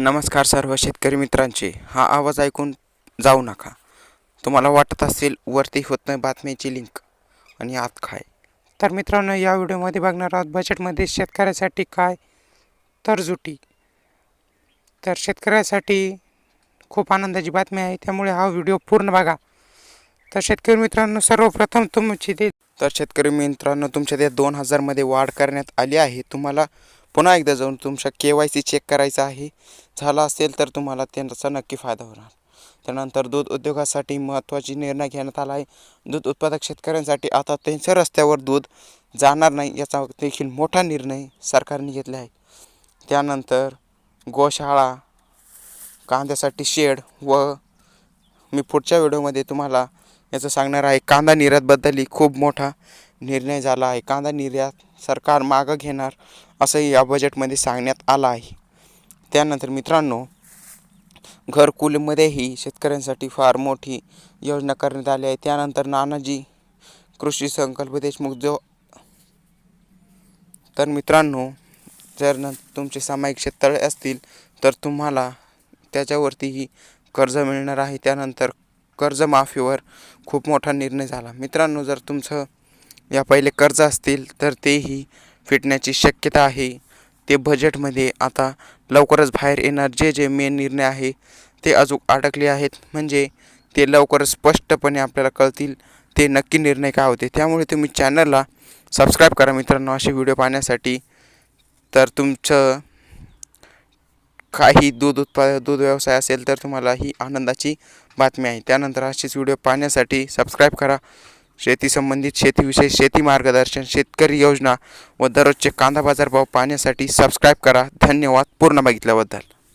नमस्कार सर्व शेतकरी मित्रांचे हा आवाज ऐकून जाऊ नका. तुम्हाला वाटत असेल वरती होत नाही बातमीची लिंक आणि आत काय? तर मित्रांनो या व्हिडिओमध्ये बघणार आहोत बजेटमध्ये शेतकऱ्यासाठी काय तरजुटी तर शेतकऱ्यासाठी खूप आनंदाची बातमी आहे त्यामुळे हा व्हिडिओ पूर्ण बघा. तर शेतकरी मित्रांनो सर्वप्रथम तुमची ते तर शेतकरी मित्रांनो तुमच्या त्या दोन हजारमध्ये वाढ करण्यात आली आहे. तुम्हाला पुन्हा एकदा जाऊन तुमच्या के वाय सी चेक करायचा आहे. झाला असेल तर तुम्हाला त्यांचा नक्की फायदा होणार. त्यानंतर दूध उद्योगासाठी महत्त्वाची निर्णय घेण्यात आला आहे. दूध उत्पादक शेतकऱ्यांसाठी आता त्यांच्या रस्त्यावर दूध जाणार नाही याचा देखील मोठा निर्णय सरकारने घेतला आहे. त्यानंतर गोशाळा कांद्यासाठी शेड व मी पुढच्या व्हिडिओमध्ये तुम्हाला याचं सांगणार आहे. कांदा निर्यातबद्दलही खूप मोठा निर्णय झाला आहे. कांदा निर्यात सरकार मागं घेणार असंही या बजेटमध्ये सांगण्यात आलं आहे. त्यानंतर मित्रांनो घरकुलमध्येही शेतकऱ्यांसाठी फार मोठी योजना करण्यात आली आहे. त्यानंतर नानाजी कृषी संकल्प देशमुख जो तर मित्रांनो जर न तुमचे सामायिक शेततळे असतील तर तुम्हाला त्याच्यावरतीही कर्ज मिळणार आहे. त्यानंतर कर्जमाफीवर खूप मोठा निर्णय झाला. मित्रांनो जर तुमचं या पहिले कर्ज असतील तर तेही फिटण्याची शक्यता आहे. ते बजेटमध्ये आता लवकरच बाहेर येणार. जे जे मेन निर्णय आहे ते अजून अडकले आहेत. म्हणजे ते लवकरच स्पष्टपणे आपल्याला कळतील. ते नक्की निर्णय काय होते. त्यामुळे तुम्ही चॅनलला सबस्क्राईब करा मित्रांनो. असे व्हिडिओ पाहण्यासाठी. तर तुमचं काही दूध उत्पादन दूध व्यवसाय असेल तर तुम्हाला ही आनंदाची बातमी आहे. त्यानंतर असेच व्हिडिओ पाहण्यासाठी सबस्क्राईब करा. शेती संबंधित शेतीविषयी शेती मार्गदर्शन शेतकरी योजना व दररोजचे कांदा बाजार भाव पाहण्यासाठी सबस्क्राईब करा. धन्यवाद. पूर्ण बघितल्याबद्दल.